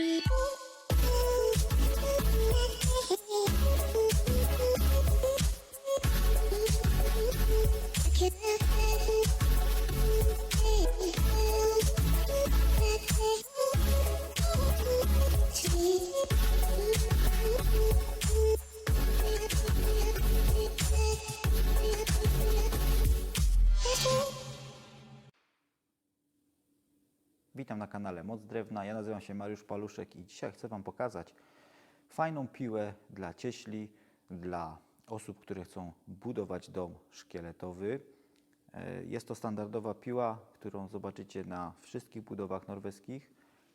Baby. Witam na kanale Moc Drewna. Ja nazywam się Mariusz Paluszek i dzisiaj chcę Wam pokazać fajną piłę dla cieśli, dla osób, które chcą budować dom szkieletowy. E, Jest to standardowa piła, którą zobaczycie na wszystkich budowach norweskich.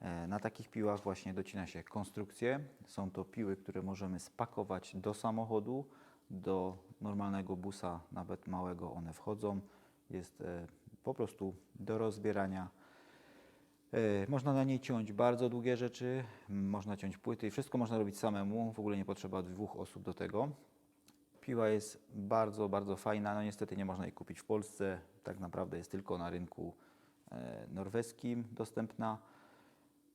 E, Na takich piłach właśnie docina się konstrukcje. Są to piły, które możemy spakować do samochodu, do normalnego busa, nawet małego one wchodzą. Jest e, po prostu do rozbierania. E, Można na niej ciąć bardzo długie rzeczy, można ciąć płyty, wszystko można robić samemu, w ogóle nie potrzeba dwóch osób do tego. Piła jest bardzo, bardzo fajna, no niestety nie można jej kupić w Polsce, tak naprawdę jest tylko na rynku e, norweskim dostępna.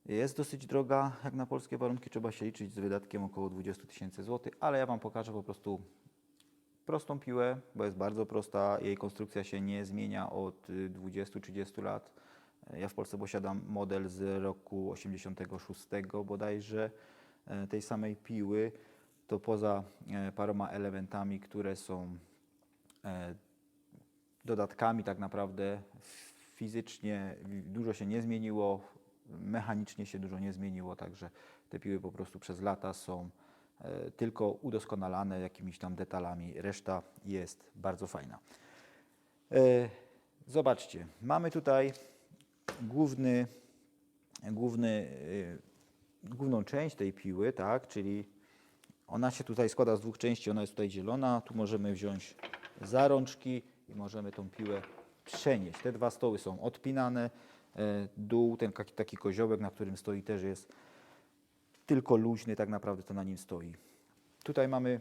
Jest dosyć droga, jak na polskie warunki trzeba się liczyć z wydatkiem około 20 tysięcy złotych, ale ja Wam pokażę po prostu prostą piłę, bo jest bardzo prosta. Jej konstrukcja się nie zmienia od y, 20-30 lat. Ja w Polsce posiadam model z roku 86 bodajże e, tej samej piły. To poza e, paroma elementami, które są e, dodatkami tak naprawdę fizycznie dużo się nie zmieniło, mechanicznie się dużo nie zmieniło, także te piły po prostu przez lata są e, tylko udoskonalane jakimiś tam detalami. Reszta jest bardzo fajna. E, Zobaczcie, mamy tutaj główny, główny, e, główną część tej piły, tak, czyli ona się tutaj składa z dwóch części, ona jest tutaj zielona, tu możemy wziąć zarączki i możemy tą piłę przenieść. Te dwa stoły są odpinane, e, dół, ten taki, taki koziołek, na którym stoi też jest tylko luźny, tak naprawdę to na nim stoi. Tutaj mamy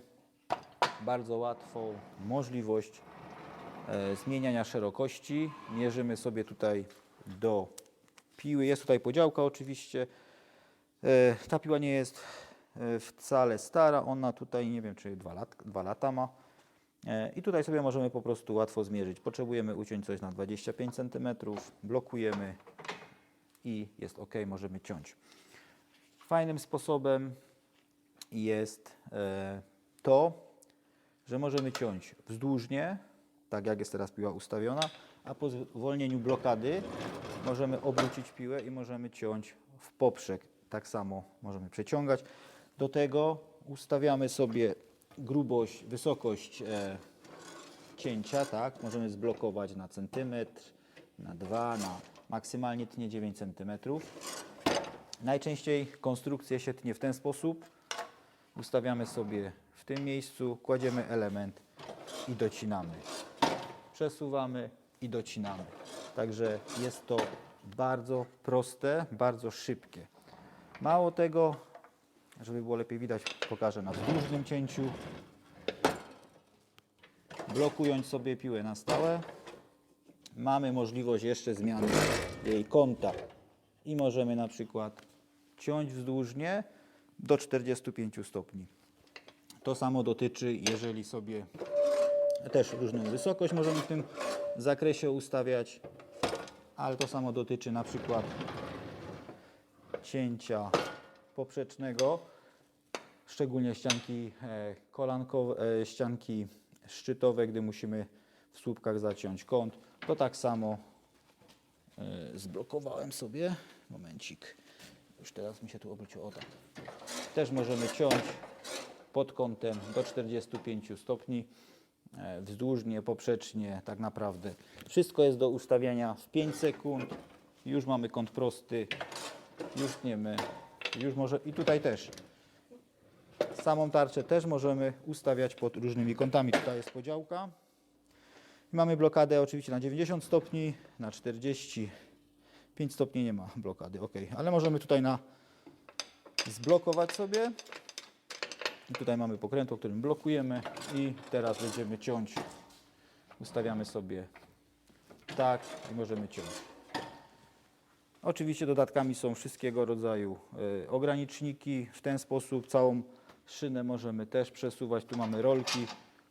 bardzo łatwą możliwość e, zmieniania szerokości. Mierzymy sobie tutaj do piły. Jest tutaj podziałka oczywiście. E, Ta piła nie jest e, wcale stara. Ona tutaj nie wiem, czy dwa, lat, dwa lata ma. E, I tutaj sobie możemy po prostu łatwo zmierzyć. Potrzebujemy uciąć coś na 25 cm. Blokujemy i jest ok, możemy ciąć. Fajnym sposobem jest to, że możemy ciąć wzdłużnie, tak jak jest teraz piła ustawiona, a po zwolnieniu blokady możemy obrócić piłę i możemy ciąć w poprzek. Tak samo możemy przeciągać. Do tego ustawiamy sobie grubość, wysokość e, cięcia, tak? Możemy zblokować na centymetr, na 2, na maksymalnie tnie 9 centymetrów. Najczęściej konstrukcję się tnie w ten sposób. Ustawiamy sobie w tym miejscu, kładziemy element i docinamy. Przesuwamy i docinamy. Także jest to bardzo proste, bardzo szybkie. Mało tego, żeby było lepiej widać, pokażę na wzdłużnym cięciu. Blokując sobie piłę na stałe, mamy możliwość jeszcze zmiany jej kąta i możemy na przykład ciąć wzdłużnie do 45 stopni. To samo dotyczy, jeżeli sobie też różną wysokość możemy w tym zakresie ustawiać, ale to samo dotyczy na przykład cięcia poprzecznego, szczególnie ścianki e, kolankowe, e, ścianki szczytowe, gdy musimy w słupkach zaciąć kąt, to tak samo e, zblokowałem sobie, momencik, już teraz mi się tu obróciło, o tak. Też możemy ciąć pod kątem do 45 stopni, wzdłużnie, poprzecznie, tak naprawdę. Wszystko jest do ustawiania w 5 sekund, już mamy kąt prosty, już tniemy, już może i tutaj też. Samą tarczę też możemy ustawiać pod różnymi kątami. Tutaj jest podziałka. Mamy blokadę oczywiście na 90 stopni, na 40, 5 stopni nie ma blokady, ok. Ale możemy tutaj na zblokować sobie. I tutaj mamy pokrętło, którym blokujemy i teraz będziemy ciąć. Ustawiamy sobie tak i możemy ciąć. Oczywiście dodatkami są wszystkiego rodzaju e, ograniczniki. W ten sposób całą szynę możemy też przesuwać. Tu mamy rolki,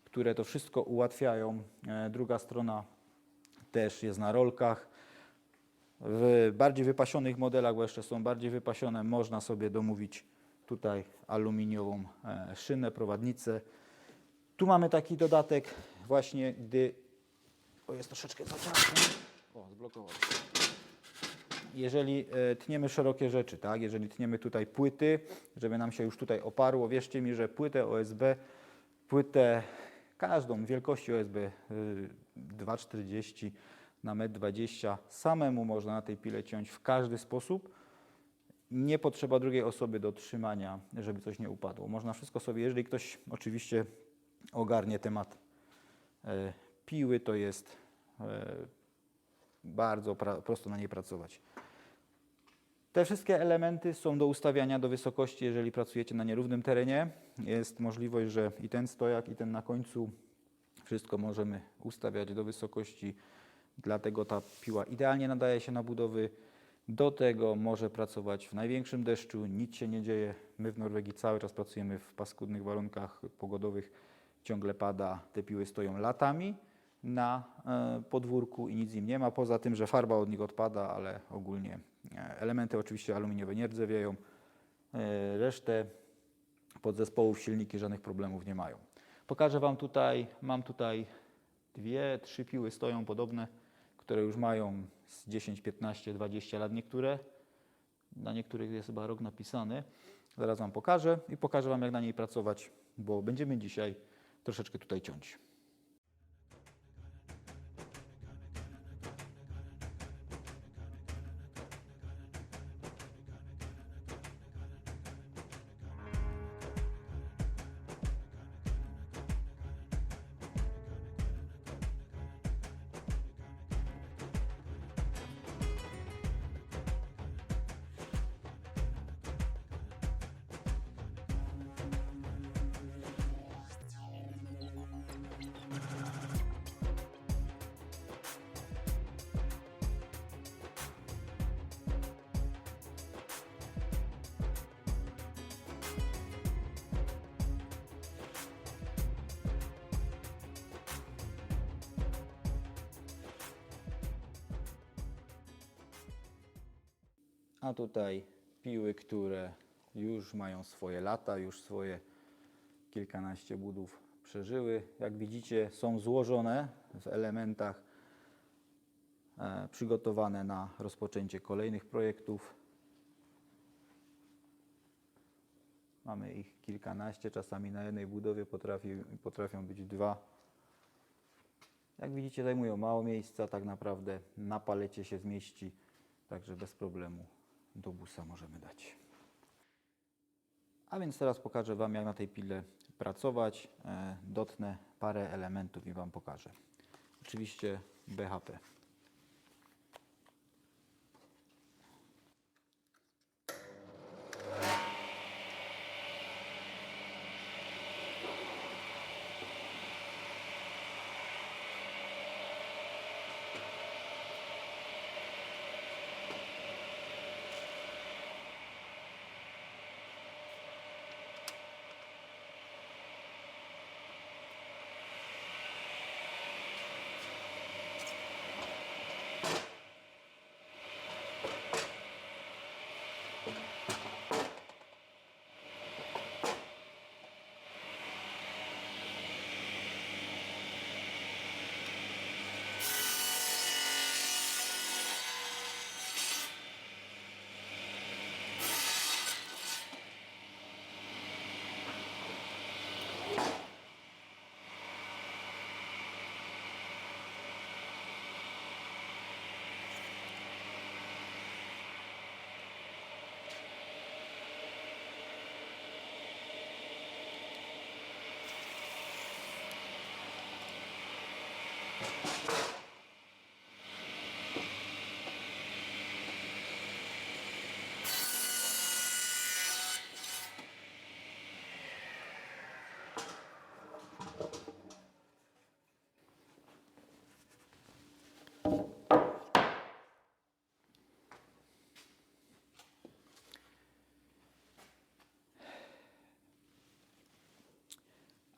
które to wszystko ułatwiają. E, Druga strona też jest na rolkach. W bardziej wypasionych modelach, bo jeszcze są bardziej wypasione, można sobie domówić tutaj aluminiową e, szynę, prowadnicę. Tu mamy taki dodatek właśnie, gdy o, jest troszeczkę za. O, zblokował. Jeżeli e, tniemy szerokie rzeczy, tak, jeżeli tniemy tutaj płyty, żeby nam się już tutaj oparło, wierzcie mi, że płytę OSB, płytę każdą wielkości OSB y, 2,40 na 1,20 m samemu można na tej pile ciąć w każdy sposób. Nie potrzeba drugiej osoby do trzymania, żeby coś nie upadło. Można wszystko sobie, jeżeli ktoś oczywiście ogarnie temat e, piły, to jest e, bardzo prosto na niej pracować. Te wszystkie elementy są do ustawiania do wysokości, jeżeli pracujecie na nierównym terenie. Jest możliwość, że i ten stojak, i ten na końcu, wszystko możemy ustawiać do wysokości, dlatego ta piła idealnie nadaje się na budowy. Do tego może pracować w największym deszczu, nic się nie dzieje. My w Norwegii cały czas pracujemy w paskudnych warunkach pogodowych, ciągle pada, te piły stoją latami na e, podwórku i nic im nie ma, poza tym, że farba od nich odpada, ale ogólnie e, elementy oczywiście aluminiowe nie rdzewieją, e, resztę podzespołów silniki żadnych problemów nie mają. Pokażę Wam tutaj, mam tutaj dwie, trzy piły stoją podobne, które już mają z 10, 15, 20 lat niektóre. Na niektórych jest chyba rok napisany. Zaraz Wam pokażę i pokażę Wam jak na niej pracować, bo będziemy dzisiaj troszeczkę tutaj ciąć. A tutaj piły, które już mają swoje lata, już swoje kilkanaście budów przeżyły. Jak widzicie, są złożone w elementach e, przygotowane na rozpoczęcie kolejnych projektów. Mamy ich kilkanaście, czasami na jednej budowie potrafi, potrafią być dwa. Jak widzicie, zajmują mało miejsca, tak naprawdę na palecie się zmieści, także bez problemu do busa możemy dać. A więc teraz pokażę Wam, jak na tej pile pracować. E, Dotnę parę elementów i Wam pokażę. Oczywiście BHP.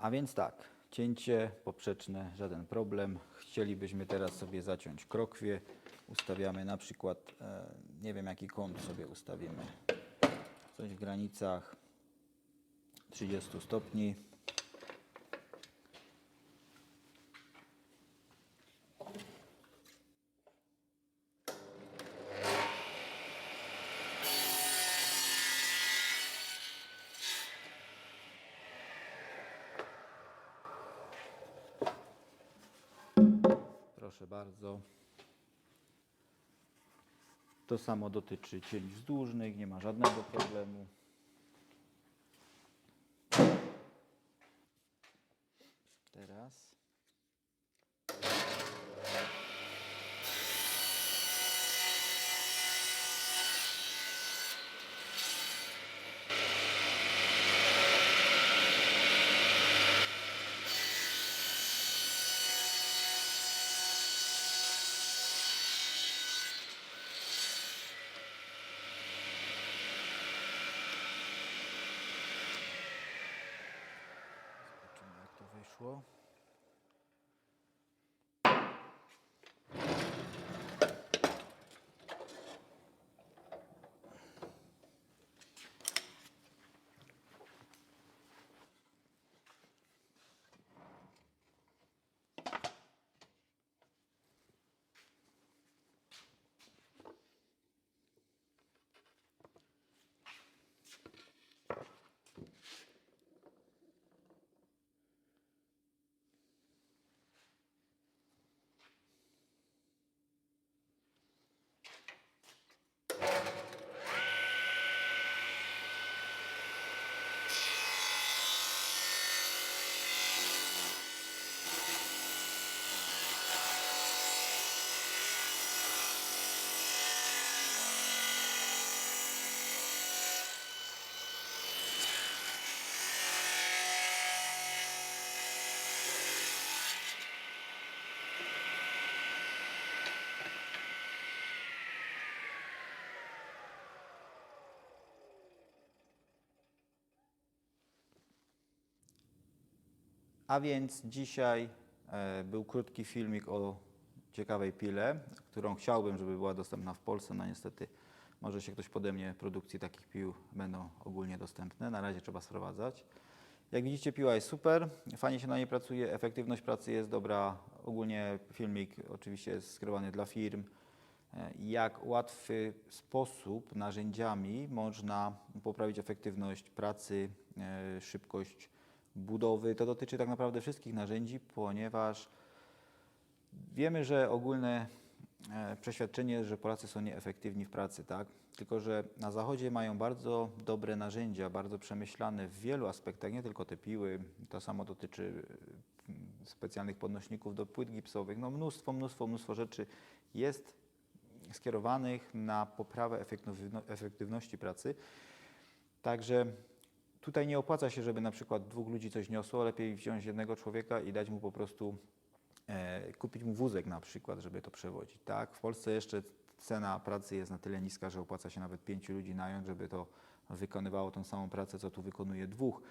A więc tak, cięcie poprzeczne, żaden problem. Chcielibyśmy teraz sobie zaciąć krokwie. Ustawiamy na przykład, e, nie wiem jaki kąt sobie ustawimy. Coś w granicach 30 stopni. Bardzo. To samo dotyczy cięć wzdłużnych, nie ma żadnego problemu. Teraz. Zobaczymy jak A więc dzisiaj e, był krótki filmik o ciekawej pile, którą chciałbym, żeby była dostępna w Polsce. No niestety może się ktoś pode mnie produkcji takich pił będą ogólnie dostępne. Na razie trzeba sprowadzać. Jak widzicie piła jest super, fajnie się na niej pracuje, efektywność pracy jest dobra. Ogólnie filmik oczywiście jest skierowany dla firm. E, Jak łatwy sposób narzędziami można poprawić efektywność pracy, e, szybkość budowy. To dotyczy tak naprawdę wszystkich narzędzi, ponieważ wiemy, że ogólne e, przeświadczenie że Polacy są nieefektywni w pracy, tak? Tylko, że na Zachodzie mają bardzo dobre narzędzia, bardzo przemyślane w wielu aspektach, nie tylko te piły, to samo dotyczy e, specjalnych podnośników do płyt gipsowych, no mnóstwo, mnóstwo, mnóstwo rzeczy jest skierowanych na poprawę efektywno- efektywności pracy. Także tutaj nie opłaca się, żeby na przykład dwóch ludzi coś niosło, lepiej wziąć jednego człowieka i dać mu po prostu, e, kupić mu wózek na przykład, żeby to przewozić. Tak? W Polsce jeszcze cena pracy jest na tyle niska, że opłaca się nawet pięciu ludzi nająć, żeby to wykonywało tą samą pracę, co tu wykonuje dwóch.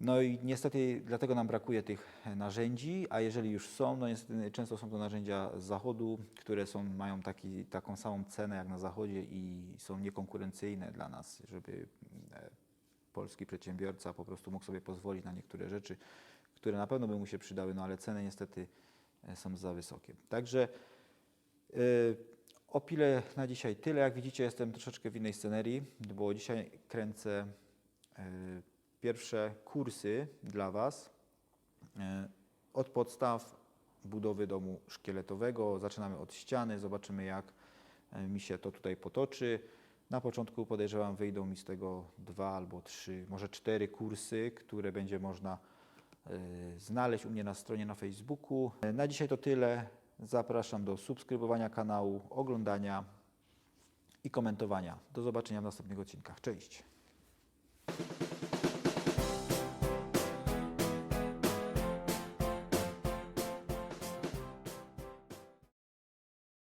No i niestety dlatego nam brakuje tych e, narzędzi, a jeżeli już są, no niestety często są to narzędzia z zachodu, które są, mają taki, taką samą cenę jak na zachodzie i są niekonkurencyjne dla nas, żeby e, polski przedsiębiorca po prostu mógł sobie pozwolić na niektóre rzeczy, które na pewno by mu się przydały, no ale ceny niestety e, są za wysokie. Także e, o pile na dzisiaj tyle. Jak widzicie, jestem troszeczkę w innej scenerii, bo dzisiaj kręcę e, pierwsze kursy dla Was od podstaw budowy domu szkieletowego. Zaczynamy od ściany, zobaczymy jak mi się to tutaj potoczy. Na początku podejrzewam wyjdą mi z tego dwa albo trzy, może cztery kursy, które będzie można e, znaleźć u mnie na stronie na Facebooku. E, Na dzisiaj to tyle. Zapraszam do subskrybowania kanału, oglądania i komentowania. Do zobaczenia w następnych odcinkach. Cześć!